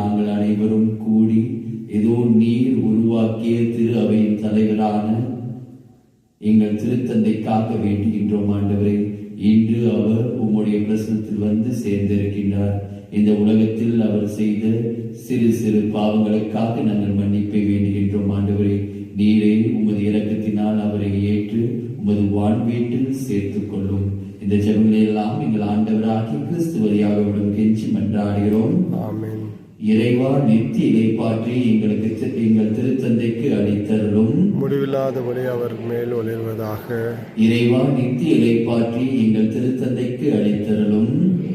நாங்கள் அனைவரும் கூடி ஏதோ நீர் உருவாக்கிய திரு அவையின் தலைவரான எங்கள் திருத்தந்தை காக்க வேண்டுகின்றோம் ஆண்டவரை. இன்று அவர் உம்முடைய பிரசனத்தில் வந்து சேர்ந்திருக்கின்றார். இந்த உலகத்தில் அவர் செய்த சிறு சிறு பாவங்களுக்காக நாங்கள் மன்னிப்பை வேண்டுகின்றோம் ஆண்டவரை. நீரே உமது இலக்கத்தினால் அவரை ஏற்று உமது வாழ்வீட்டில் சேர்த்துக் கொள்ளும். இந்த ஜெபங்களை எல்லாம் எங்கள் ஆண்டவராகி கிறிஸ்து உடன் கெஞ்சி மன்றாடுகிறோம். ஆமேன். இறைவா நித்திய இலைப்பாற்றி எங்களுக்கு எங்கள் திருத்தந்தைக்கு அளித்தருளும் முடிவில்லாதபடி அவர் மேல் ஒளிர்வதாக. இறைவா நித்திய இலைப்பாற்றி எங்கள் திருத்தந்தைக்கு அளித்தருளும்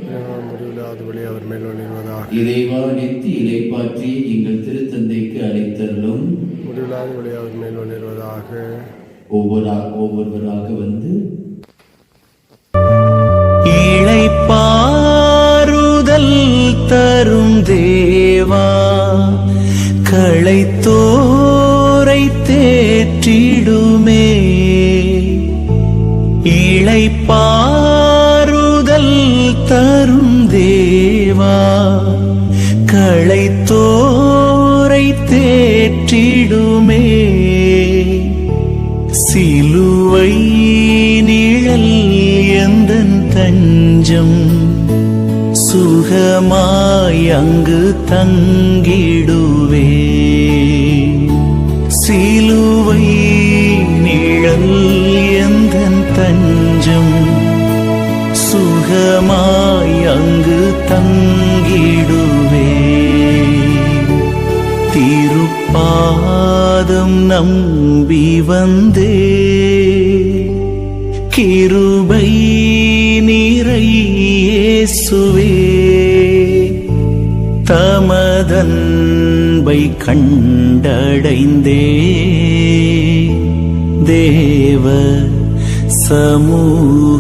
இறைவா, முடிவில்லாதபடி அவர் மேல் ஒளிர்வதாக. இறைவா நித்திய இலைப்பாற்றி எங்கள் திருத்தந்தைக்கு அளித்தருளும் முடிவில்லாதபடி அவர் மேல் ஒளிர்வதாக. ஒவ்வொரு ஒவ்வொருவராக வந்து களைத்தோரை தேற்றிடுமே. இளைப்பாறுதல் தரும் தேவா. களை தோரை தேற்றிடுமே. சிலுவை நிழல் எந்தன் தஞ்சம். சுகமாய் அங்கு தங்கிடுவே. சிலுவை நிழல் எந்த தஞ்சம்? சுகமாய் அங்கு தங்கிடுவே. திருப்பாதம் நம்பி வந்தே. கிருபை நிறையே சுவே. அன்பை கண்டடைந்தே. தேவ சமூகத்திலே.